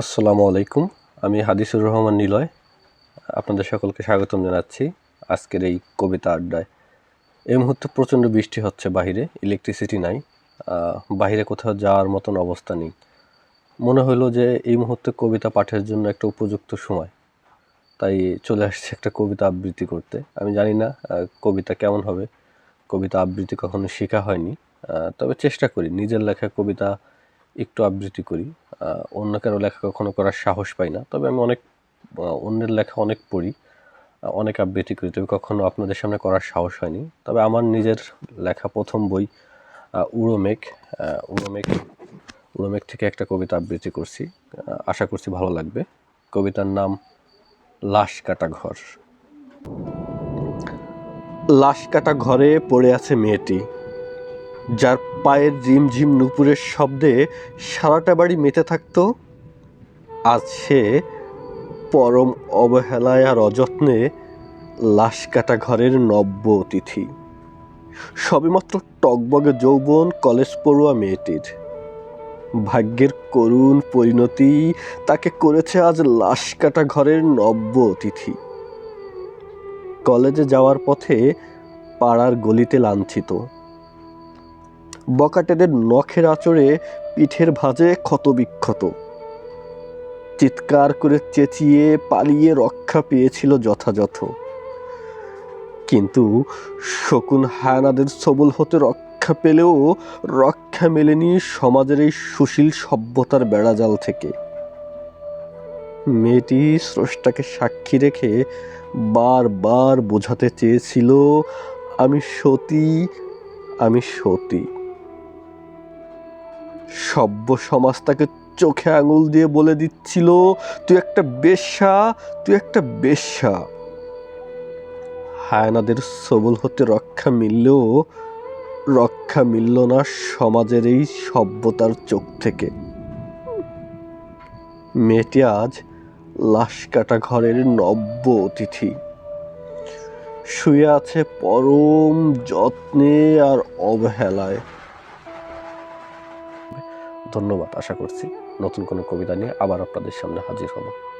আসসালামু আলাইকুম। আমি হাদিসুর রহমান নিলয়। আপনাদের সকলকে স্বাগতম জানাচ্ছি আজকের এই কবিতা আড্ডায়। এই মুহূর্তে প্রচণ্ড বৃষ্টি হচ্ছে বাইরে ইলেকট্রিসিটি নাই। বাইরে কোথাও যাওয়ার মতন অবস্থা নেই। মনে হলো যে এই মুহূর্তে কবিতা পাঠের জন্য একটা উপযুক্ত সময়। তাই চলে আসছে একটা কবিতা আবৃত্তি করতে। আমি জানি না কবিতা কেমন হবে। কবিতা আবৃত্তি কখনো শেখা হয়নি। তবে চেষ্টা করি, নিজের লেখা কবিতা একটু আবৃত্তি করি। অন্য কারও লেখা কখনো করার সাহস পাই না। তবে আমি অনেক অন্যের লেখা অনেক পড়ি অনেক আবৃত্তি করি তবে কখনো আপনাদের সামনে করার সাহস হয়নি। তবে আমার নিজের লেখা প্রথম বই আহ, উড়োমেঘ উড়োমেঘ থেকে একটা কবিতা আবৃত্তি করছি। আশা করছি ভালো লাগবে। কবিতার নাম লাশ কাটা ঘর। লাশ কাটা ঘরে পড়ে আছে মেয়েটি। যার পায়ের ঝিমঝিম নুপুরের শব্দে সারাটা বাড়ি মেতে থাকতো, আজ সে পরম অবহেলায় আর অযত্নে লাশ কাটা ঘরের নব্য অতিথি। সবেমাত্র টকবগে যৌবন কলেজ পড়ুয়া মেয়েটির। ভাগ্যের করুণ পরিণতি তাকে করেছে আজ লাশ কাটা ঘরের নব্য অতিথি। কলেজে যাওয়ার পথে পাড়ার গলিতে লাঞ্ছিত। বকাটেদের নখের আচরে পিঠের ভাঁজে ক্ষতবিক্ষত। চিৎকার করে চেঁচিয়ে পালিয়ে রক্ষা পেয়েছিল যথাযথ। কিন্তু শকুন হায়ানাদের সবল হতে রক্ষা পেলেও রক্ষা মেলেনি সমাজের এই সুশীল সভ্যতার বেড়াজাল থেকে। মেয়েটি স্রষ্টাকে সাক্ষী রেখে বারবার বোঝাতে চেয়েছিল, আমি সতী আমি সতী। সভ্য সমাজ তাকে চোখে আঙুল দিয়ে বলে দিচ্ছিল, তুই একটা বেশ্যা, তুই একটা বেশ্যা। হায়ানাদের সবল হতে রক্ষা মিললেও, রক্ষা মিলল না সমাজের এই সভ্যতার চোখ থেকে। মেয়েটি আজ লাশ কাটা ঘরের নব্য অতিথি। শুয়ে আছে পরম যত্নে আর অবহেলায়। ধন্যবাদ আশা করছি নতুন কোনো কবিতা নিয়ে আবার আপনাদের সামনে হাজির হব।